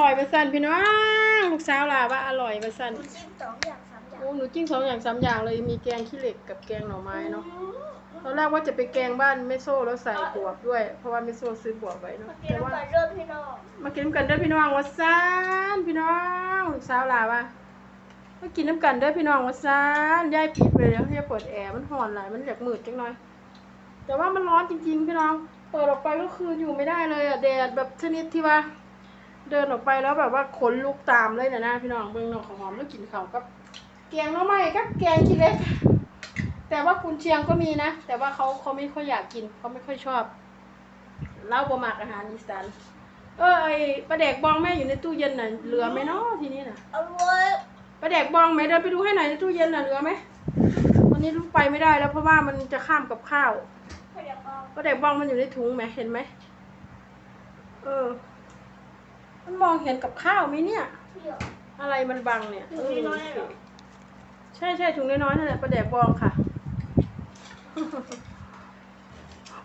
ร่อยไปสั่นพี่น้องลูกสาวลาว่าอร่อยไปสั่นหนูจิ้มสองอย่างสามอย่างโอ้หนูจิ้งสองอย่างสามอย่างเลยมีแกงขี้เหล็กกับแกงหน่อไม้เนาะตอนแรกว่าจะไปแกงบ้านแม่โซ่แล้วใส่บวบด้วย เพราะว่าแม่โซ่ซื้อบวบไว้เนาะมากินแต่น้ำว่ากันเริ่มพี่น้องมากินน้ำกันเด้อพี่น้องวัดซานพี่น้องลูกสาวลาว่ามากินน้ำกันเด้อพี่น้องวัดซานยายปิดไปแล้วยายเปิดแอร์มันห่อนหลายมันอยากมืดจังหน่อยแต่ว่ามันร้อนจริงๆพี่น้อง เปิดออกไปก็คืออยู่ไม่ได้เลยอะแดดแบบชนิดที่ว่า เดินออกไปแล้วแบบว่าขนลุกตามเลยนะนะพี่น้องเบิ่งน้องของหอมแล้วกินข้าวกับแกงหน้อไม้กับแกงขี้เหล็ก แต่ว่าคุณเชียงก็มีนะ แต่ว่าเขาเขาไม่ค่อยอยากกินเขาไม่ค่อยชอบเล่าบะหมักอาหารอีสานเออไอปลาแดกบองแม่อยู่ในตู้เย็นน่ะเหลือไหมเนาะทีนี้น่ะเอาไว้ปลาแดกบองไหมเดินไปดูให้หน่อยในตู้เย็นน่ะเหลือไหมวันนี้ลูกไปไม่ได้แล้วเพราะว่ามันจะข้ามกับข้าวพยาบาลปลาแดกบองมันอยู่ในถุงไหมเห็นไหมเออ มันมองเห็นกับข้าวไหมเนี่ยเที่ยวอะไรมันบังเนี่ยถุงน้อยๆเหรอ ใช่ใช่ถุงน้อยๆนั่นแหละปลาแดกบองค่ะ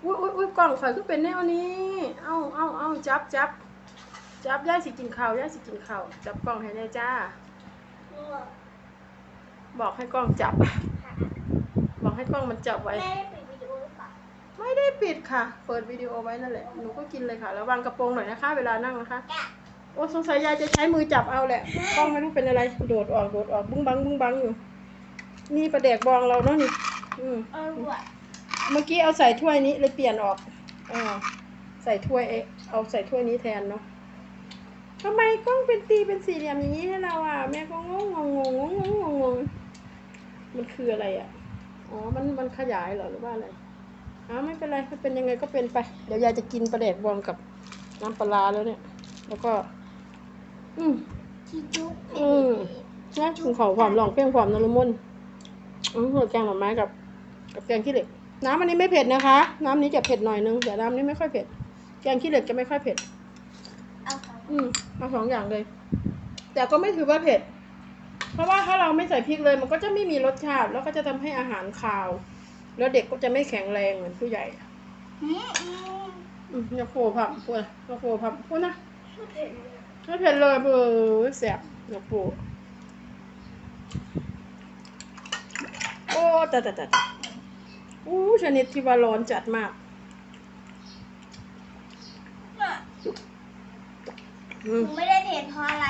อุ้ยอุ้ยอุ้ยกล่องข่อยก็เป็นแนวนี้ เอาเอาเอาจับจับจับย่ายสิกินข้าวย่ายสิกินข้าวจับกล่องให้แน่จ้านัวบอกให้กล้องจับค่ะบอกให้กล้องมันจับไว้ แม่ได้ปิดวิดีโอหรือเปล่าไม่ได้ปิดค่ะ เปิดวิดีโอไว้นั่นแหละ หนูก็กินเลยค่ะ ระวังกระโปรงหน่อยนะคะ เวลานั่งนะคะ โอ้สงสัยยายจะใช้มือจับเอาแหละกล้องไม่รู้เป็นอะไร โดดออกโดดออกบุ้งบังบุ้งบังอยู่ นี่ประแดกบองเราเนาะนี่อืมเออว่ะเมื่อกี้เอาใส่ถ้วยนี้เลยเปลี่ยนออกอ่าใส่ถ้วยเอะเอาใส่ถ้วยนี้แทนเนาะทำไมกล้องเป็นตีเป็นสี่เหลี่ยมอย่างนี้ให้เราอะแม่ก็งงงงงงงงงงมันคืออะไรอะอ๋อมันมันขยายเหรอหรือว่าอะไรอ้าวไม่เป็นไรถ้าเป็นยังไงก็เป็นไป เดี๋ยวยายจะกินปลาแดกบองกับน้ำปลาร้าแล้วเนี่ย แล้วก็ อืมที่จุ๊บอืมนะถึงขอความลองเปรี้ยงความนรมนอืมหัวแกงหน่อไม้กับ กับแกงขี้เหล็ก น้ำอันนี้ไม่เผ็ดนะคะ น้ำนี้จะเผ็ดหน่อยนึงแต่น้ำนี้ไม่ค่อยเผ็ด แกงขี้เหล็กจะไม่ค่อยเผ็ด เอาของอืมเอาสองอย่างเลย แต่ก็ไม่ถือว่าเผ็ด เพราะว่าถ้าเราไม่ใส่พริกเลย มันก็จะไม่มีรสชาติ แล้วก็จะทำให้อาหารคาว แล้วเด็กก็จะไม่แข็งแรงเหมือนผู้ใหญ่ อืมอืมอืมอย่าโฟพับพูดนะอย่าโฟพับพูดนะ ไม่เผ็ดเลย ไม่เผ็ดเลยเบอร์แสบอย่าโฟโอ้แต่แต่แต่อู้ชนิดที่ว่าร้อนจัดมากน่ะอืหมนูไม่ได้เผ็ดเพราะอะไร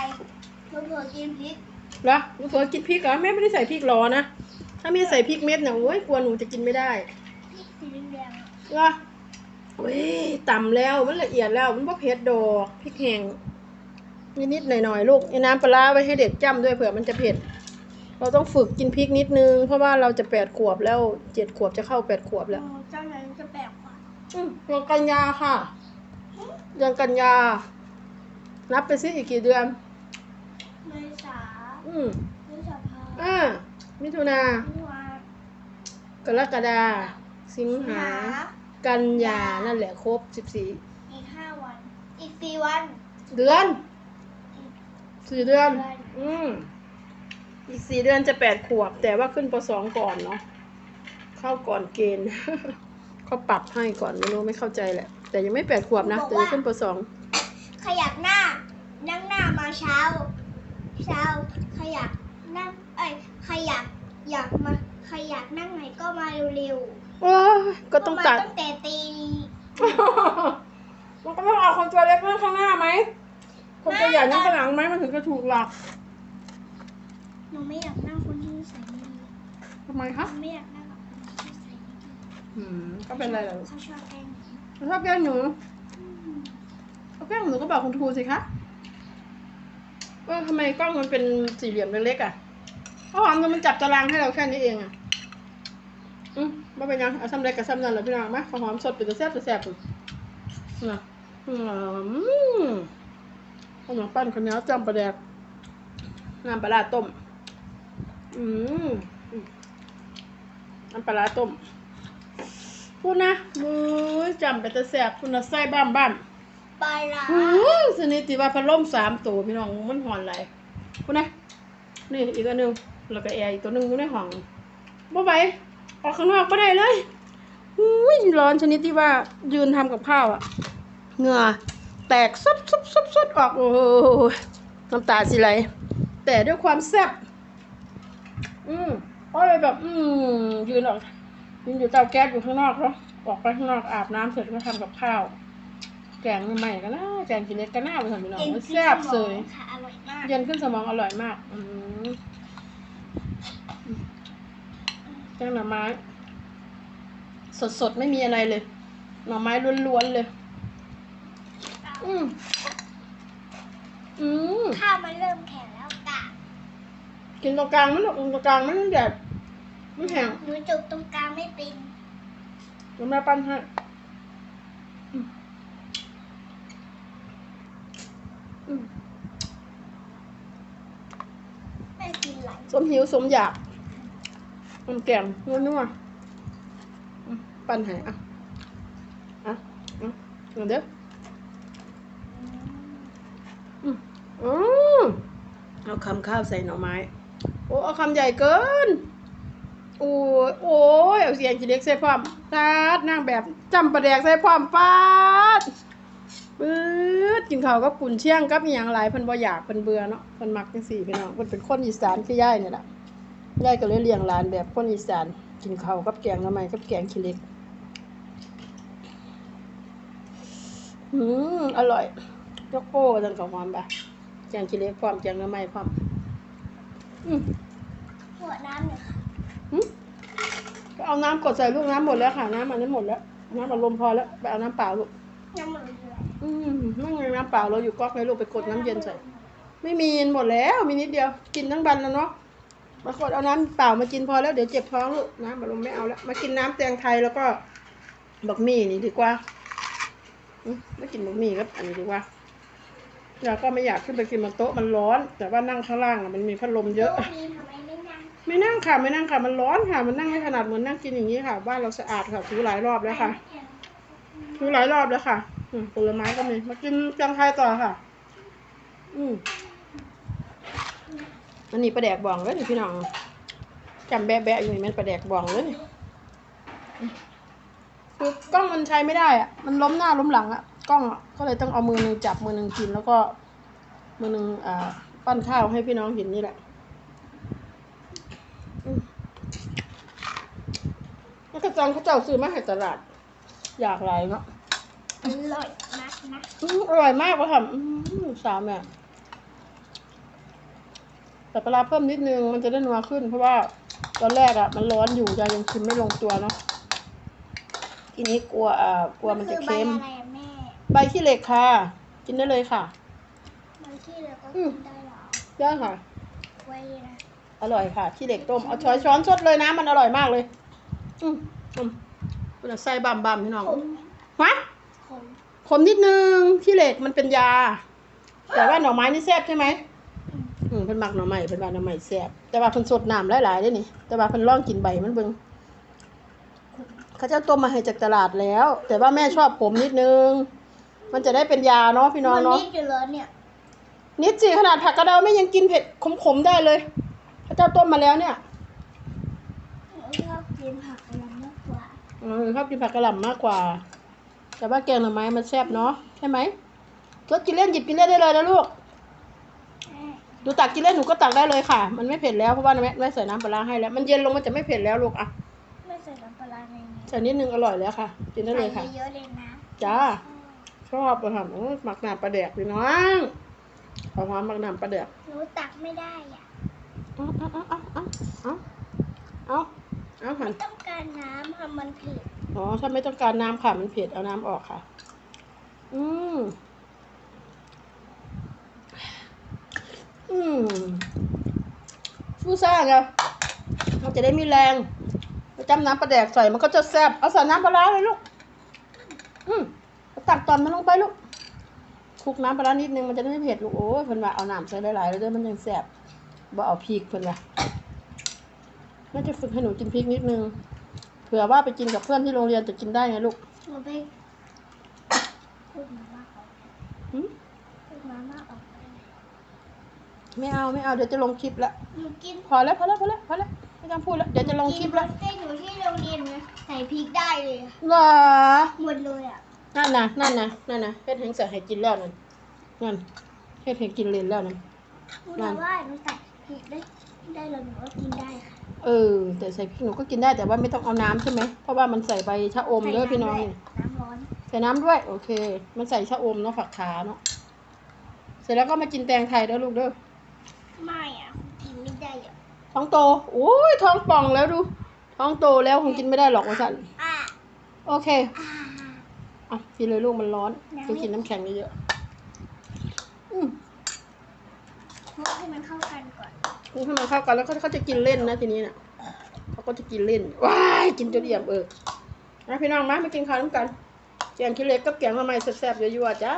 หนูเผื่อกินพริกเหรอหนูเผลอกินพริกเหรอแม่ไม่ได้ใส่พริกหรอนะ ถ้ามีใส่พริกเม็ดเนี่ยโอ้ยกลัวหนูจะกินไม่ได้พริกสีแดงๆอะเหรอโอ้ยต่ำแล้วมันละเอียดแล้วมันบ่เผ็ดดอกพริกแห้ง นิดๆหน่อยๆลูกไอ้น้ำปลาร้าไว้ให้เด็กจ้ำด้วยเผื่อมันจะเผ็ด เราต้องฝึกกินพริกนิดนึง เพราะว่าเราจะแปดขวบแล้วเจ็ดขวบจะเข้าแปดขวบแล้วโอ้เจ้านั้นจะแปลกกว่าอืมเดือนกันยาค่ะเดือนกันยา นับไปซิอีกกี่เดือนเมษาอืมพฤษภาอ่ามิถุนาธันวากรกฎาสิงสิงหาหา กันยา นั่นแหละครบสิบสี่อีกห้าวัน อีกสี่วัน เดือนอีก สี่เดือนเดือน อืมอีกสี่เดือนจะแปดขวบ แต่ว่าขึ้นปสองก่อนเนาะเข้าก่อนเกณฑ์เขาปรับให้ก่อนไม่รู้ไม่เข้าใจแหละ แต่ยังไม่แปดขวบนะแต่จะขึ้นปสองขยับหน้า นั่งหน้ามาเช้า เช้า ขยับนั่งเอ้ยขยับอยากมาขยับนั่งไหนก็มาเร็วโอ้ยๆก็ต้องตัดมาตั้งแต่ตีมันก็ต้องเอาคนตัวเล็กนั่งข้างหน้าไหม คนตัวใหญ่นั่งข้างหลังไหมมันถึงจะถูกหลักหนูไม่อยากนั่งคนที่นิสัยไม่ดีทำไมหคะนูไม่อยากนั่งกับคนที่นิสัยไม่ดีอืมก็เป็นไรเหรอเขาชอบแกล้งหนูชอบแกล้งหนูอืมเอาแกล้งหนูก็บอกคุณครูสิคะเออทำไมกล้องมันเป็นสี่เหลี่ยมเล็กๆอะเพราะหอมมันจับตารางให้เราแค่นี้เองอะอืมไม่เป็นยังเอาซ้ำเล็กกับซ้ำนั่นแหละพี่น้องมาข้าวหอมสดเป็นตัวแซ่บตัวแซ่บปุ่นนะอืม ข้าวเหนียวปั้นข้าวเหนียวจำปลาแดกน้ำปลาร้าต้มอืมอืมน้ำปลาร้าต้มพูดนะมือจำไปแต่แซ่บคุณนะไส้บ้ามบ้ามปลาร้าอือสนิทที่ว่าพัดลมสามตัวพี่น้องมันหอนไหลายพูดนะ นี่อีกอันหนึงแล้วก็แอร์อีกตัวหนึงอยู่ในห้องบ่ไหวออกข้างนอกไม่ได้เลยอุ้ยร้อนชนิดที่ว่ายืนทำกับข้าวอะเหงื่อ แตกซุบซุบซุบซุบออกโอ้โหน้ำตาสิไหลแต่ด้วยความแซ่บอืมก็เลยแบบ อืมยืนออกยืนอยู่เตาแก๊สอยู่ข้างนอกเนาะออกไปข้างนอกอาบน้ำเสร็จก็ทำกับข้าว แกงใหม่ๆก็น่าแกงกินเล็กก็น่าไปทำพี่น้องเย็นมันขึ้นแซ่บสมเสองยค่ะอร่อยมากเย็นขึ้นสมองอร่อยมาก อืมแกงหน่อไม้ สดๆ ไม่มีอะไรเลย หน่อไม้ล้วนๆเลย อืมอืมข้าวมันเริ่มแข็งแล้วกะกินตรงกลางมันหรอกตรงกลางมันแดดไม่แห้งหนูจุกตรงกลางไม่เป็นเดี๋ยวแม่ปั้นให้อืมอืมแม่กินไหลสมหิวสมอยากมันแกงนัวๆอืมปั้นให้อะอะอะเอาเดี๋ยว อืมอืม เอาคำข้าวใส่หน่อไม้ โอ้เอาคำใหญ่เกินโอ้ยโอ้ยเอาเสียงจีเล็กใส่พร้อมตาดนั่งแบบจำประแดกใส่พร้อมปาดปื๊ดกินข้าวกับกุนเชียงกับอย่างหลายเพิ่นบ่อยากเพิ่นเบื่อเนาะเพิ่นมักจังซี่พี่น้องเพิ่นเป็นคนอีสานคือย่ายนี่แหละย่ายก็เลยเลี้ยงหลานแบบคนอีสาน กินข้าวกับแกงหน่อไม้กับแกงขี้เล็กอืมอร่อยยกโป้จังกับความแบบ แกงขี้เหล็กพร้อมแกงหน้ำไม้พร้อมอืมหัวน้ำหนึ่งค่ะอืมก็เอาน้ำกดใส่ลูกน้ำหมดแล้วค่ะ น้ำอันนั้นหมดแล้ว น้ำอัดลมพอแล้วไปเอาน้ำเปล่าลูก น้ำมันเหลืออืมนั่งไงน้ำเปล่าเราอยู่ก๊อกเลยลูกไปกดน้ำเย็นใส่ ไม่มีหมดแล้วมีนิดเดียวกินทั้งบันแล้วเนาะมากดเอาน้ำเปล่ามากินพอแล้วเดี๋ยวเจ็บท้องลูกน้ำอัดลมไม่เอาแล้วมากินน้ำแตงไทยแล้วก็บักหมี่นี่ดีกว่าอืมไม่กินบักหมี่ครับอันนี้ดีกว่า เราก็ไม่อยากขึ้นไปกินบนโต๊ะมันร้อน แต่ว่านั่งข้างล่างอะมันมีพัดลมเยอะโนี้ทำไมไม่นั่งไม่นั่งค่ะไม่นั่งค่ะมันร้อนค่ะ มันนั่งไม่ถนัดเหมือนนั่งกินอย่างนี้ค่ะบ้านเราสะอาดค่ะถูหลายรอบแล้วค่ะถูหลายรอบแล้วค่ะอืมผลไม้ก็มีมากินจังไทยต่อค่ะ อืมอันนี้ปลาแดกบองเลยนี่พี่น้องจำแบะแบะอยู่นี่มันปลาแดกบองเลยนี่อืมคือกล้องมันใช้ไม่ได้อะมันล้มหน้าล้มหลังอะ กล้องอะก็เลยต้องเอามือหนึงจับมือหนึงกิน แล้วก็มือหนึงอ่าปั้นข้าวให้พี่น้องเห็นนี่แหละแล้วก็จองเขาเจ้าซื้อมาให้ตลาด อยากหลายเนาะอร่อยมากนะอื้ออร่อยมากว่ะค่ะอื้อสามเนี่ยแต่ปลาร้าเพิ่มนิดนึงมันจะได้นัวขึ้น เพราะว่าตอนแรกอะมันร้อนอยู่ยายยังชิมไม่ลงตัวเนาะทีนี้กลัวอ่ากลัวมันจะคือใบเค็ม บขี้เหล็กค่ะ กินได้เลยค่ะ ใบที่เหลือก็อืกิมนได้เหรอได้ค่ะ ไว้นะอร่อยค่ะขี้เหล็กต้ม เอาช้อนช้อนสดเลยนะมันอร่อยมากเลย อืมอืมคุณใส่บำบำพี่น้องขมฮะขมขมนิดนึงขี้เหล็กมันเป็นยา แต่ว่าหน่อไม้นี่แซ่บใช่ไหมอืมเพิ่นมักหน่อไม้เพิ่นว่าหน่อไม้แซ่บแต่ว่าเพิ่นสดน้ำหลายๆเด้นี่ แต่ว่าเพิ่นลองกินใบมันเบิ่งเขาเจะต้มมาให้จากตลาดแล้ว แต่ว่าแม่ชอบขมนิดนึง มันจะได้เป็นยาเนาะพี่น้องมันเนาะ นิดอยู่เลยเนี่ยนิดสิขนาดผักกระเดาไม่ยังกินเผ็ดขมๆได้เลยเขาเจ้าต้มมาแล้วเนี่ยหนูชอบกินผักอะไรมากกว่าเออชอบกินผักกระหล่ำมากกว่า แต่ว่าแกงหน่อไม้มันแซ่บเนาะใช่ไหมรสกินเล่นหยิบกินเล่นได้เลยนะลูกแม่ดูตักกินเล่นหนูก็ตักได้เลยค่ะ มันไม่เผ็ดแล้วเพราะว่าแม่แม่ใส่น้ำปลาร้าให้แล้ว มันเย็นลงมันจะไม่เผ็ดแล้วลูกอะไม่ใส่น้ำปลาร้าในนี้ใส่นิดนึงอร่อยแล้วค่ะ กินได้เลยค่ะใส่เยอะๆเลยนะจ้า ชอบประทำเอหมักหนาปลาแดกพี่น้องขอความหมักหนาปลาแดกหนูตักไม่ได้อะเอ้าเอ้าเอ้าเอาเอาเอาเอาหันต้องการน้ำค่ะมันเผ็ดอ๋อถ้าไม่ต้องการน้ำค่ะมันเผ็ดเอาน้ำออกค่ะ อืมอืมฟูซ่าไงมันจะได้มีแรงจำน้ำปลาแดกใส่มันก็จะแซ่บเอาใส่น้ำปลาร้าเลยลูก อืม ตักตอนมันลงไปลูกคลุกน้ำปลาร้านิดนึงมันจะได้ไม่เผ็ดลูกโอ้ยเพิ่นว่าเอาน้ำใส่หลายๆแล้วเด้อมันยังแซ่บบ่เอาพริกเพิ่นว่าแม่จะฝึกให้หนูกินพริกนิดนึงเผื่อว่าไปกินกับเพื่อนที่โรงเรียนจะกินได้ไงลูกหนูไปพูดมาม่าออกหืมพูดมาม่าออกได้ไหมไม่เอาไม่เอาเดี๋ยวจะลงคลิปละหนูกินพอแล้วพอแล้วพอแล้วพอแล้วไม่ต้องพูดแล้วเดี๋ยวจะลงคลิปละกินบุฟเฟ่ต์หนูที่โรงเรียนนะใส่พริกได้เลยอะเหรอหมดเลยอะอ นั่นนะนั่นนะนั่นนะเฮ็ดให้ใส่ให้กินแล้วนั่นนั่นเฮ็ดให้กินเลยแล้วนั่นพูดแต่ว่าหนูใส่พริกได้ได้เลยหนูก็กินได้ค่ะ เออ แต่ใส่พริกหนูก็กินได้แต่ว่าไม่ต้องเอาน้ำใช่ไหมเพราะว่ามันใส่ใบชะอมเด้อพี่น้องใส่น้ำร้อนใส่น้ำด้วยโอเค มันใส่ชะอมเนาะฝักขาเนาะเสร็จแล้วก็มากินแตงไทยเด้อลูกเด้อไม่อะกินไม่ได้อะท้องโตโอ้ยท้องป่องแล้วดู ท้องโตแล้วคงกินไม่ได้หรอกว่าสันอะโอเค อะอะกินเลยลูกมันร้อนน้ำไปกินน้ำแข็งเยอะๆอืมคลุกให้มันเข้ากันก่อนคลุกให้มันเข้ากันแล้วเขาเขาจะกินเล่นนะทีนี้น่ะเขาก็จะกินเล่น ว้ายกินจนเอี่ยมเออนะพี่น้องมามากินข้าวน้ำกันแกงขี้เหล็กกับแกงมาใหม่แซ่บๆยั่วๆจ้า